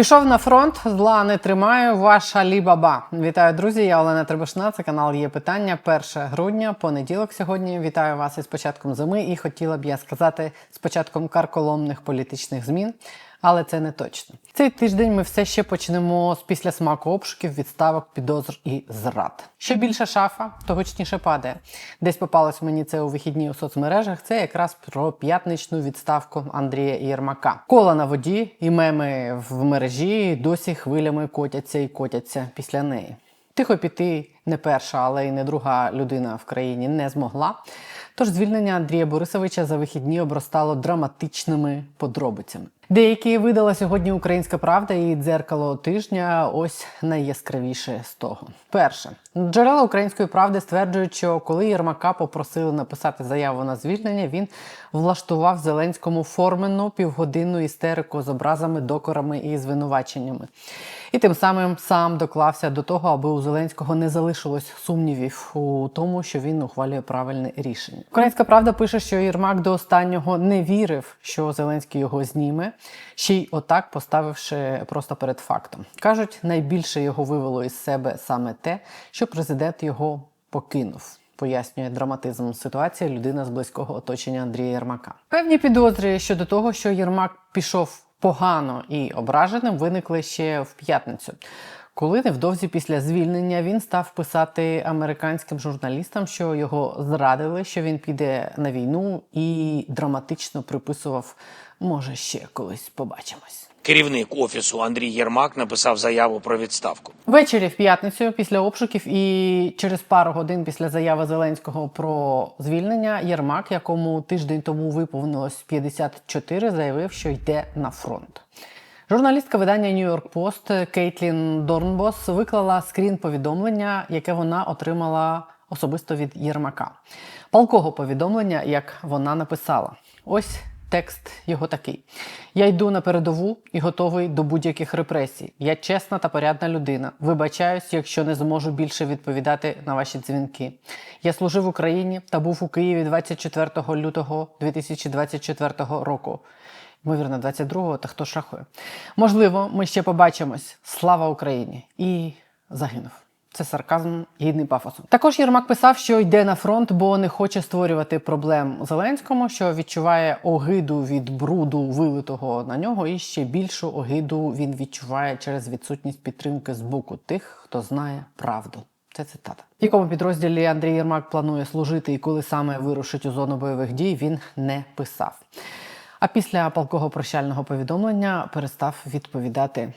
Пішов на фронт, зла не тримаю. Ваша лібаба. Вітаю, друзі. Я Олена Требушна. Це канал є питання. 1 грудня, понеділок. Сьогодні вітаю вас із початком зими. І хотіла б я сказати з початком карколомних політичних змін. Але це не точно. Цей тиждень ми все ще почнемо з після смаку обшуків, відставок, підозр і зрад. Що більше шафа, то гучніше падає. Десь попалось мені це у вихідні у соцмережах. Це якраз про п'ятничну відставку Андрія Єрмака. Кола на воді і меми в мережі досі хвилями котяться і котяться після неї. Тихо піти не перша, але й не друга людина в країні не змогла. Тож звільнення Андрія Борисовича за вихідні обростало драматичними подробицями. Деякі видала сьогодні Українська Правда і дзеркало тижня. Ось найяскравіше з того. Перше, джерела української правди стверджують, що коли Єрмака попросили написати заяву на звільнення, він влаштував Зеленському форменну півгодинну істерику з образами, докорами і звинуваченнями. І тим самим сам доклався до того, аби у Зеленського не залишилось сумнівів у тому, що він ухвалює правильне рішення. Українська правда пише, що Єрмак до останнього не вірив, що Зеленський його зніме, ще й отак поставивши просто перед фактом. кажуть, найбільше його вивело із себе саме те, що президент його покинув. Пояснює драматизм ситуації людина з близького оточення Андрія Єрмака. Певні підозри щодо того, що Єрмак пішов погано і ображеним, виникли ще в п'ятницю. Коли невдовзі після звільнення він став писати американським журналістам, що його зрадили, що він піде на війну, і драматично приписував, може, ще колись побачимось. Керівник офісу Андрій Єрмак написав заяву про відставку. Ввечері в п'ятницю після обшуків і через пару годин після заяви Зеленського про звільнення Єрмак, якому тиждень тому виповнилось 54, заявив, що йде на фронт. Журналістка видання York Post Кейтлін Дорнбос виклала скрін повідомлення, яке вона отримала особисто від Єрмака. Палкого повідомлення, як вона написала. Ось Текст його такий: Я йду на передову і готовий до будь-яких репресій. Я чесна та порядна людина. Вибачаюсь, якщо не зможу більше відповідати на ваші дзвінки. Я служив Україні та був у Києві 24 лютого 2024 року. Ймовірно, 22-го, та хто шахує. Можливо, ми ще побачимось. Слава Україні! І загинув. Це сарказм гідний пафосу. Також Єрмак писав, що йде на фронт, бо не хоче створювати проблем Зеленському, що відчуває огиду від бруду, вилитого на нього, і ще більшу огиду він відчуває через відсутність підтримки з боку тих, хто знає правду. Це цитата. В якому підрозділі Андрій Єрмак планує служити і коли саме вирушить у зону бойових дій, він не писав. А після палкого прощального повідомлення перестав відповідати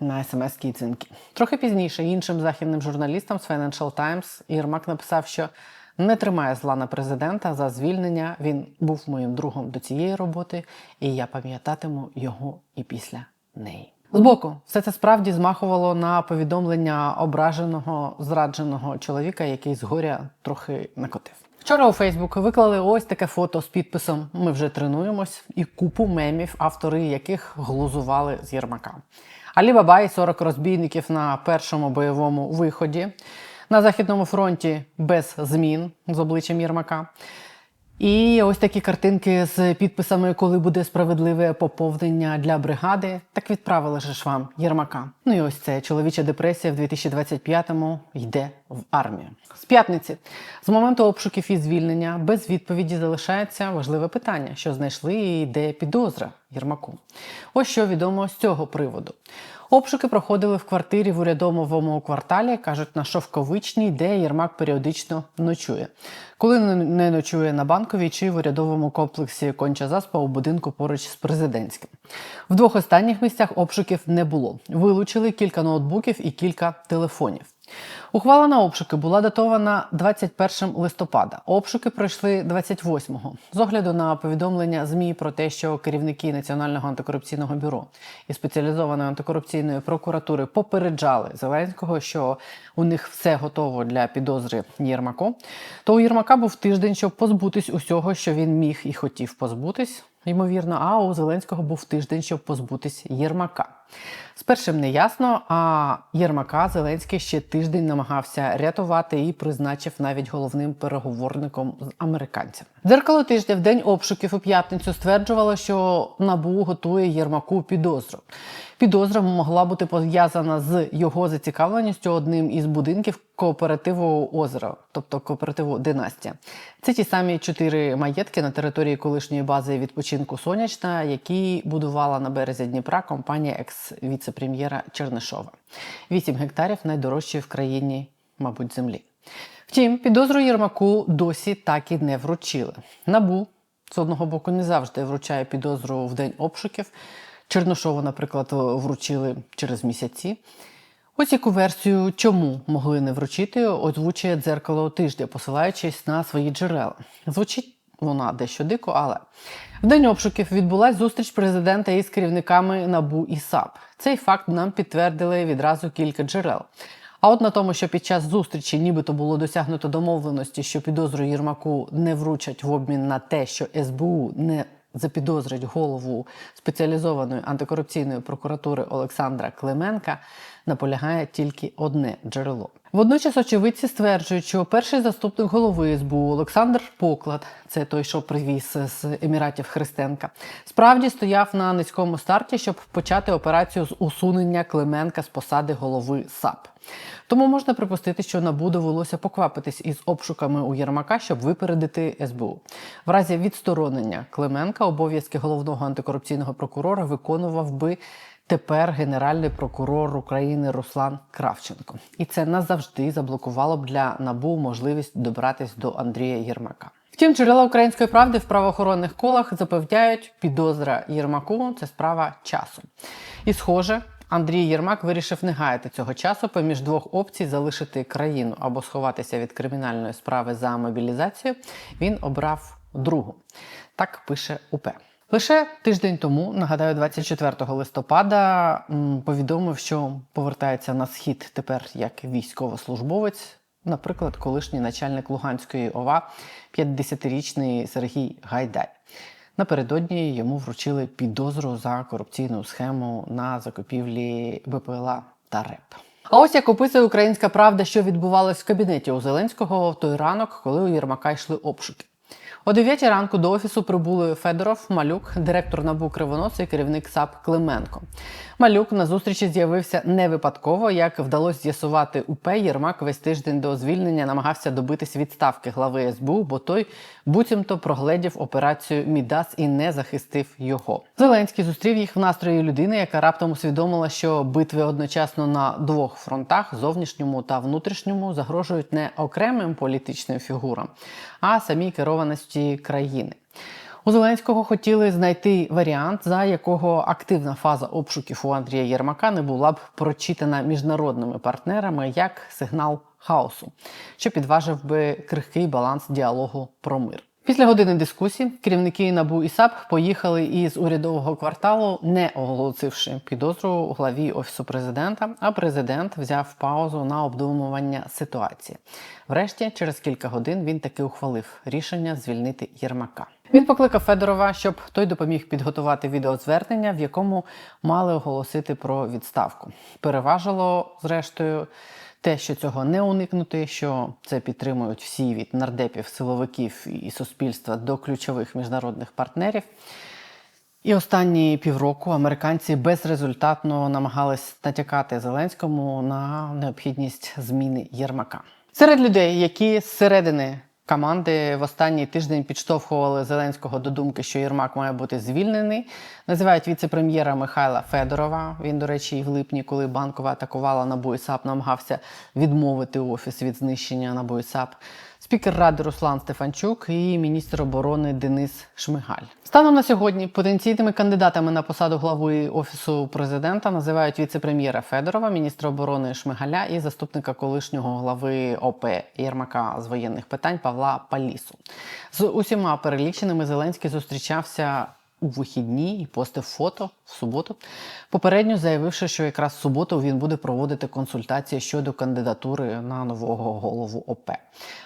на смс-ки і дзвінки. Трохи пізніше іншим західним журналістам з Financial Times Єрмак написав, що не тримає зла на президента за звільнення. Він був моїм другом до цієї роботи, і я пам'ятатиму його і після неї. Збоку, все це справді змахувало на повідомлення ображеного зрадженого чоловіка, який згоря трохи накотив. Вчора у Фейсбук виклали ось таке фото з підписом Ми вже тренуємось і купу мемів, автори яких глузували з Єрмака. Алі Баба і 40 розбійників на першому бойовому виході на Західному фронті без змін з обличчям Єрмака. І ось такі картинки з підписами, коли буде справедливе поповнення для бригади, так відправили же ж вам Єрмака. Ну і ось це чоловіча депресія в 2025-му йде в армію. З п'ятниці з моменту обшуків і звільнення без відповіді залишається важливе питання, що знайшли і де підозра Єрмаку. Ось що відомо з цього приводу. Обшуки проходили в квартирі в урядовому кварталі, кажуть, на Шовковичній, де Єрмак періодично ночує. Коли не ночує на банковій чи в урядовому комплексі Конча Заспа у будинку поруч з президентським. В двох останніх місцях обшуків не було. Вилучили кілька ноутбуків і кілька телефонів. Ухвала на обшуки була датована 21 листопада. Обшуки пройшли 28-го. З огляду на повідомлення ЗМІ про те, що керівники Національного антикорупційного бюро і спеціалізованої антикорупційної прокуратури попереджали Зеленського, що у них все готово для підозри Єрмако. То у Єрмака був тиждень, щоб позбутись усього, що він міг і хотів позбутись. Ймовірно, а у Зеленського був тиждень, щоб позбутись Єрмака. З першим не ясно, а Єрмака Зеленський ще тиждень намагався рятувати і призначив навіть головним переговорником з американцями. Дзеркало тижня в день обшуків у п'ятницю стверджувало, що набу готує Єрмаку підозру. Підозра могла бути пов'язана з його зацікавленістю одним із будинків кооперативу озеро, тобто кооперативу Династія. Це ті самі чотири маєтки на території колишньої бази відпочинку Сонячна, які будувала на березі Дніпра компанія екс-віце-прем'єра Чернишова. Вісім гектарів найдорожчої в країні, мабуть, землі. Втім, підозру Єрмаку досі так і не вручили. Набу з одного боку не завжди вручає підозру в день обшуків. Черношову, наприклад, вручили через місяці. Ось яку версію, чому могли не вручити, озвучує дзеркало тижня, посилаючись на свої джерела. Звучить вона дещо дико, але в день обшуків відбулася зустріч президента із керівниками НАБУ і САП. Цей факт нам підтвердили відразу кілька джерел. А от на тому, що під час зустрічі нібито було досягнуто домовленості, що підозру Єрмаку не вручать в обмін на те, що СБУ не запідозрить голову спеціалізованої антикорупційної прокуратури Олександра Клименка, наполягає тільки одне джерело. Водночас очевидці стверджують, що перший заступник голови СБУ Олександр Поклад, це той, що привіз з Еміратів Христенка, справді стояв на низькому старті, щоб почати операцію з усунення Клименка з посади голови САП. Тому можна припустити, що НАБУ довелося поквапитись із обшуками у Єрмака, щоб випередити СБУ. В разі відсторонення Клименка обов'язки головного антикорупційного прокурора виконував би тепер генеральний прокурор України Руслан Кравченко. І це назавжди заблокувало б для НАБУ можливість добратись до Андрія Єрмака. Втім, джерела української правди в правоохоронних колах запевняють, підозра Єрмаку це справа часу. І схоже, Андрій Єрмак вирішив не гаяти цього часу поміж двох опцій залишити країну або сховатися від кримінальної справи за мобілізацію. Він обрав другу. Так пише УП. Лише тиждень тому, нагадаю, 24 листопада, повідомив, що повертається на схід тепер як військовослужбовець, наприклад, колишній начальник Луганської ОВА, 50-річний Сергій Гайдай. Напередодні йому вручили підозру за корупційну схему на закупівлі БПЛА та РЕП. А ось як описує українська правда, що відбувалось в кабінеті у Зеленського в той ранок, коли у Єрмака йшли обшуки. О 9 ранку до офісу прибули Федоров, Малюк, директор НАБУ Кривонос і керівник САП Клименко. Малюк на зустрічі з'явився не випадково. Як вдалося з'ясувати УП, Єрмак весь тиждень до звільнення намагався добитись відставки глави СБУ, бо той буцімто прогледів операцію Мідас і не захистив його. Зеленський зустрів їх в настрої людини, яка раптом усвідомила, що битви одночасно на двох фронтах зовнішньому та внутрішньому загрожують не окремим політичним фігурам, а самій керованості країни. У Зеленського хотіли знайти варіант, за якого активна фаза обшуків у Андрія Єрмака не була б прочитана міжнародними партнерами як сигнал хаосу, що підважив би крихкий баланс діалогу про мир. Після години дискусій керівники НАБУ і САП поїхали із урядового кварталу, не оголосивши підозру у главі офісу президента. А президент взяв паузу на обдумування ситуації. Врешті, через кілька годин, він таки ухвалив рішення звільнити Єрмака. Він покликав Федорова, щоб той допоміг підготувати відеозвернення, в якому мали оголосити про відставку. Переважило, зрештою, те, що цього не уникнути, що це підтримують всі від нардепів, силовиків і суспільства до ключових міжнародних партнерів. І останні півроку американці безрезультатно намагались натякати Зеленському на необхідність зміни Єрмака. Серед людей, які зсередини команди в останній тиждень підштовхували Зеленського до думки, що Єрмак має бути звільнений, називають віце-прем'єра Михайла Федорова. Він, до речі, і в липні, коли банкова атакувала НАБУ і САП, намагався відмовити офіс від знищення НАБУ і САП. Спікер ради Руслан Стефанчук і міністр оборони Денис Шмигаль. Станом на сьогодні потенційними кандидатами на посаду глави офісу президента називають віце-прем'єра Федорова, міністра оборони Шмигаля і заступника колишнього глави ОП Єрмака з воєнних питань Павла Палісу. З усіма переліченими Зеленський зустрічався у вихідні і постив фото в суботу, попередньо заявивши, що якраз в суботу він буде проводити консультації щодо кандидатури на нового голову ОП.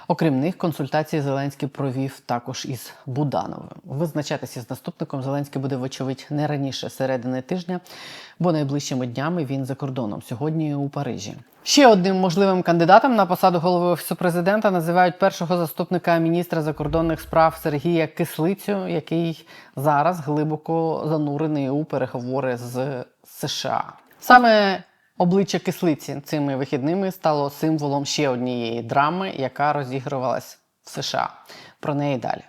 Окрім них, консультації Зеленський провів також із Будановим. Визначатися з наступником Зеленський буде, вочевидь, не раніше середини тижня, бо найближчими днями він за кордоном сьогодні у Парижі. Ще одним можливим кандидатом на посаду голови офісу президента називають першого заступника міністра закордонних справ Сергія Кислицю, який зараз глибоко занурений у переговори з США. Саме обличчя кислиці цими вихідними стало символом ще однієї драми, яка розігрувалась в США. Про неї далі.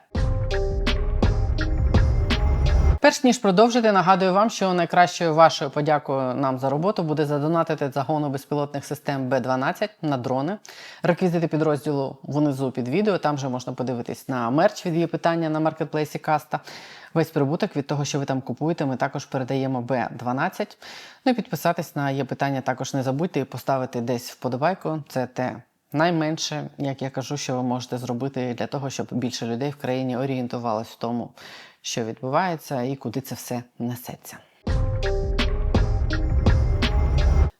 Перш ніж продовжити, нагадую вам, що найкращою вашою подякою нам за роботу буде задонатити загону безпілотних систем Б-12 на дрони. Реквізити підрозділу внизу під відео. Там же можна подивитись на мерч від є питання на маркетплейсі Каста. Весь прибуток від того, що ви там купуєте, ми також передаємо Б-12. Ну і підписатись на є питання також не забудьте і поставити десь вподобайку. Це те найменше, як я кажу, що ви можете зробити для того, щоб більше людей в країні орієнтувалось в тому, що відбувається і куди це все несеться.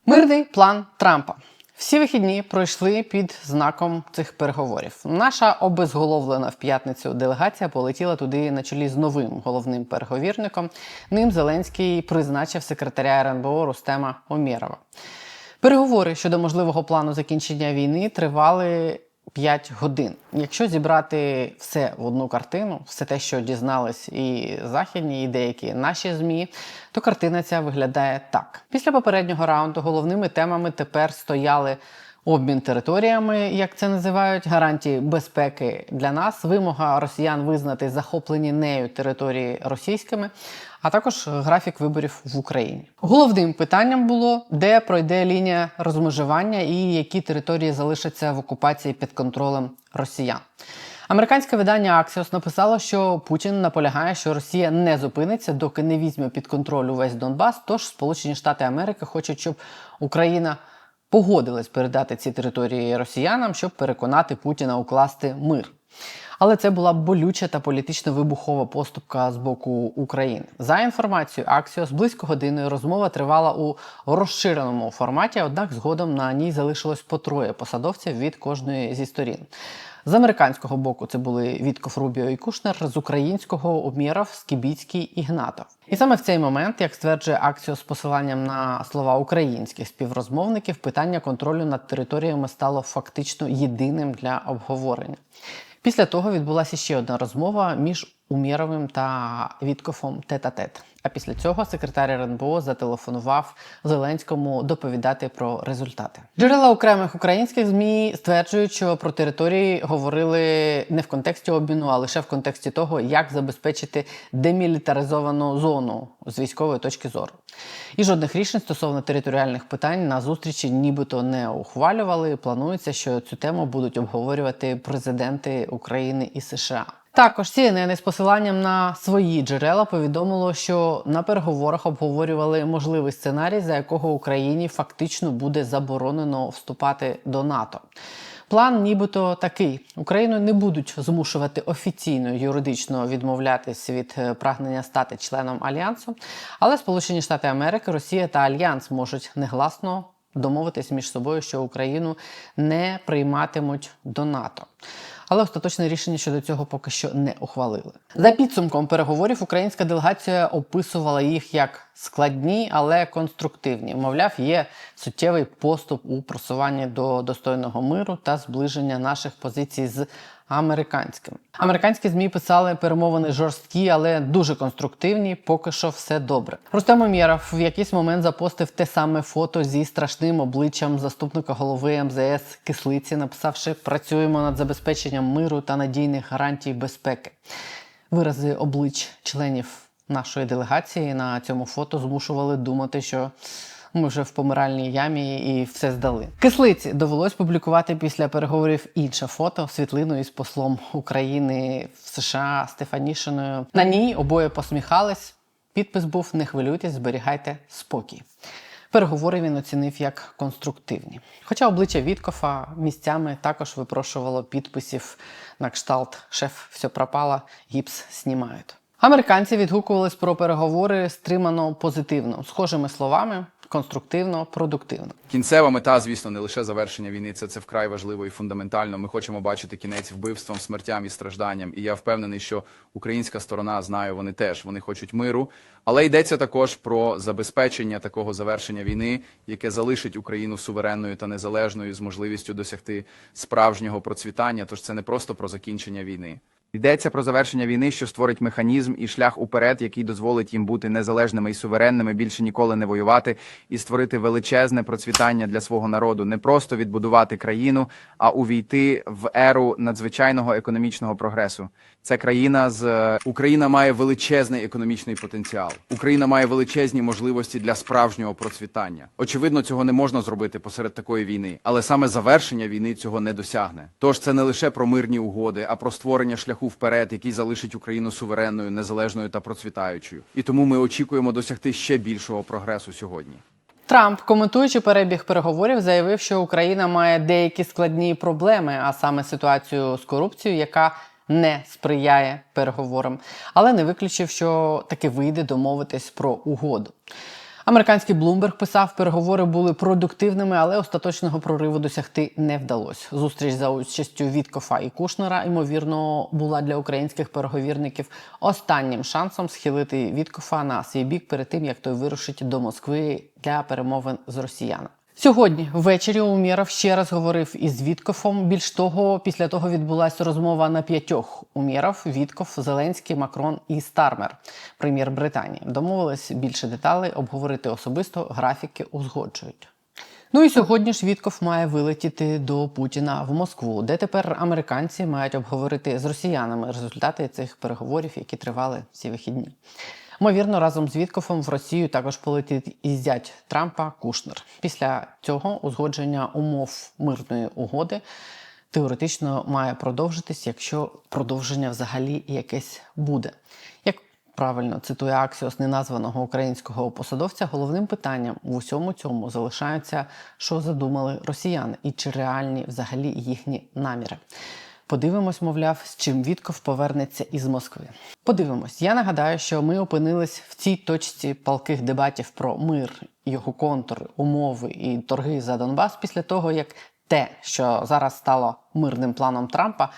Мирний план Трампа. Всі вихідні пройшли під знаком цих переговорів. Наша обезголовлена в п'ятницю делегація полетіла туди на чолі з новим головним переговірником. Ним Зеленський призначив секретаря РНБО Рустема Омєрова. Переговори щодо можливого плану закінчення війни тривали 5 годин. Якщо зібрати все в одну картину, все те, що дізнались і західні, і деякі наші змі, то картина ця виглядає так. Після попереднього раунду головними темами тепер стояли. Обмін територіями, як це називають, гарантії безпеки для нас, вимога росіян визнати захоплені нею території російськими, а також графік виборів в Україні. Головним питанням було, де пройде лінія розмежування і які території залишаться в окупації під контролем росіян. Американське видання Axios написало, що Путін наполягає, що Росія не зупиниться, доки не візьме під контроль увесь Донбас. Тож Сполучені Штати Америки хочуть, щоб Україна погодилась передати ці території росіянам, щоб переконати Путіна укласти мир. Але це була болюча та політично вибухова поступка з боку України. За інформацією Axios, близько години розмова тривала у розширеному форматі, однак згодом на ній залишилось по троє посадовців від кожної зі сторін. З американського боку це були Вітков, Рубіо і Кушнер, з українського Умєров, Скібіцький і Гнатов. І саме в цей момент, як стверджує Аксіо з посиланням на слова українських співрозмовників, питання контролю над територіями стало фактично єдиним для обговорення. Після того відбулася ще одна розмова між Умєровим та Віткофом тет-а-тет. А після цього секретар РНБО зателефонував Зеленському доповідати про результати. Джерела окремих українських змі стверджують, що про території говорили не в контексті обміну, а лише в контексті того, як забезпечити демілітаризовану зону з військової точки зору. І жодних рішень стосовно територіальних питань на зустрічі нібито не ухвалювали. Планується, що цю тему будуть обговорювати президенти України і США. Також CNN із посиланням на свої джерела повідомило, що на переговорах обговорювали можливий сценарій, за якого Україні фактично буде заборонено вступати до НАТО. План, нібито такий: Україну не будуть змушувати офіційно юридично відмовлятись від е, прагнення стати членом альянсу, але Сполучені Штати Америки, Росія та Альянс можуть негласно домовитись між собою, що Україну не прийматимуть до НАТО. Але остаточне рішення щодо цього поки що не ухвалили. За підсумком переговорів українська делегація описувала їх як складні, але конструктивні. Мовляв, є суттєвий поступ у просуванні до достойного миру та зближення наших позицій з американськими. Американські змі писали перемовини жорсткі, але дуже конструктивні. Поки що все добре. Рустем Умєров в якийсь момент запостив те саме фото зі страшним обличчям заступника голови МЗС Кислиці, написавши Працюємо над забезпеченням миру та надійних гарантій безпеки. Вирази облич членів нашої делегації на цьому фото змушували думати, що ми вже в помиральній ямі і все здали. Кислиці довелось публікувати після переговорів інше фото світлину із послом України в США Стефанішиною. На ній обоє посміхались. Підпис був: не хвилюйтесь, зберігайте спокій. Переговори він оцінив як конструктивні. Хоча обличчя Віткофа місцями також випрошувало підписів на кшталт шеф, все пропало, гіпс знімають. Американці відгукувались про переговори стримано позитивно, схожими словами. Конструктивно, продуктивно. Кінцева мета, звісно, не лише завершення війни. Це це вкрай важливо і фундаментально. Ми хочемо бачити кінець вбивствам, смертям і стражданням. І я впевнений, що українська сторона знаю, вони теж вони хочуть миру. Але йдеться також про забезпечення такого завершення війни, яке залишить Україну суверенною та незалежною з можливістю досягти справжнього процвітання. Тож це не просто про закінчення війни. Йдеться про завершення війни, що створить механізм і шлях уперед, який дозволить їм бути незалежними і суверенними, більше ніколи не воювати і створити величезне процвітання для свого народу, не просто відбудувати країну, а увійти в еру надзвичайного економічного прогресу. Це країна з е, Україна має величезний економічний потенціал. Україна має величезні можливості для справжнього процвітання. Очевидно, цього не можна зробити посеред такої війни, але саме завершення війни цього не досягне. Тож це не лише про мирні угоди, а про створення шляху вперед, який залишить Україну суверенною, незалежною та процвітаючою. І тому ми очікуємо досягти ще більшого прогресу сьогодні. Трамп, коментуючи перебіг переговорів, заявив, що Україна має деякі складні проблеми, а саме ситуацію з корупцією, яка не сприяє переговорам, але не виключив, що таки вийде домовитись про угоду. Американський Блумберг писав, переговори були продуктивними, але остаточного прориву досягти не вдалося. Зустріч за участю Віткофа і Кушнера, ймовірно, була для українських переговірників останнім шансом схилити Віткофа на свій бік перед тим, як той вирушить до Москви для перемовин з росіянами. Сьогодні ввечері Умєров ще раз говорив із Віткофом. Більш того, після того відбулася розмова на п'ятьох Умєров, Вітков, Зеленський, Макрон і Стармер, прем'єр Британії. Домовились більше деталей обговорити особисто, графіки узгоджують. Ну і сьогодні ж Вітков має вилетіти до Путіна в Москву, де тепер американці мають обговорити з росіянами результати цих переговорів, які тривали ці вихідні. Ймовірно, разом з Віткофом в Росію також полетить і зять Трампа Кушнер. Після цього узгодження умов мирної угоди теоретично має продовжитись, якщо продовження взагалі якесь буде. Як правильно цитує Аксіос неназваного українського посадовця, головним питанням в усьому цьому залишається, що задумали росіяни, і чи реальні взагалі їхні наміри. Подивимось, мовляв, з чим Вітков повернеться із Москви. Подивимось. Я нагадаю, що ми опинились в цій точці палких дебатів про мир, його контури, умови і торги за Донбас після того, як те, що зараз стало мирним планом Трампа,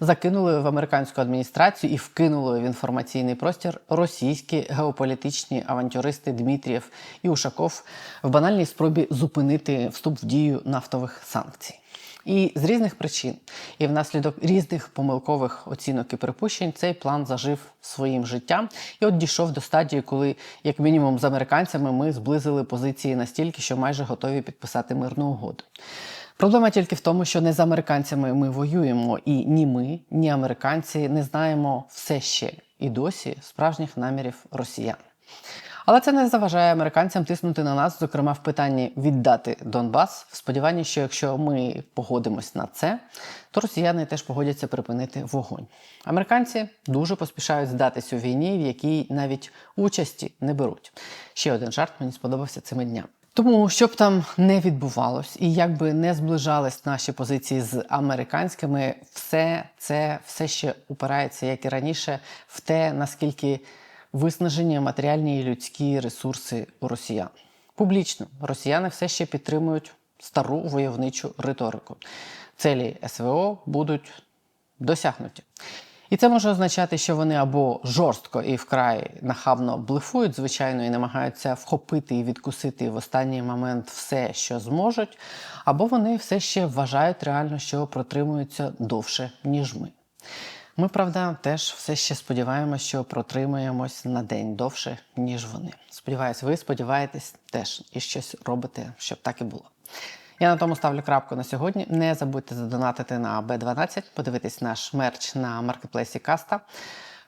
закинули в американську адміністрацію і вкинули в інформаційний простір російські геополітичні авантюристи Дмитрієв і Ушаков в банальній спробі зупинити вступ в дію нафтових санкцій. І з різних причин, і внаслідок різних помилкових оцінок і припущень, цей план зажив своїм життям і от дійшов до стадії, коли, як мінімум, з американцями ми зблизили позиції настільки, що майже готові підписати мирну угоду. Проблема тільки в тому, що не з американцями ми воюємо, і ні ми, ні американці не знаємо все ще і досі справжніх намірів росіян. Але це не заважає американцям тиснути на нас, зокрема в питанні віддати Донбас, в сподіванні, що якщо ми погодимось на це, то росіяни теж погодяться припинити вогонь. Американці дуже поспішають здатись у війні, в якій навіть участі не беруть. Ще один жарт мені сподобався цими днями. Тому, щоб там не відбувалось, і як би не зближались наші позиції з американськими, все це все ще упирається, як і раніше, в те, наскільки виснажені матеріальні і людські ресурси у росіян. Публічно росіяни все ще підтримують стару войовничу риторику. Целі СВО будуть досягнуті. І це може означати, що вони або жорстко і вкрай нахабно блефують, звичайно, і намагаються вхопити і відкусити в останній момент все, що зможуть, або вони все ще вважають реально, що протримуються довше, ніж ми. Ми, правда, теж все ще сподіваємося, що протримаємось на день довше, ніж вони. Сподіваюсь, ви сподіваєтесь теж і щось робите, щоб так і було. Я на тому ставлю крапку на сьогодні. Не забудьте задонатити на B12, подивитись наш мерч на маркетплейсі Каста.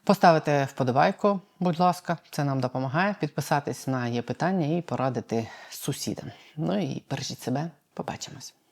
Поставити вподобайку, будь ласка, це нам допомагає. Підписатись на є питання і порадити сусідам. Ну і бережіть себе, побачимось.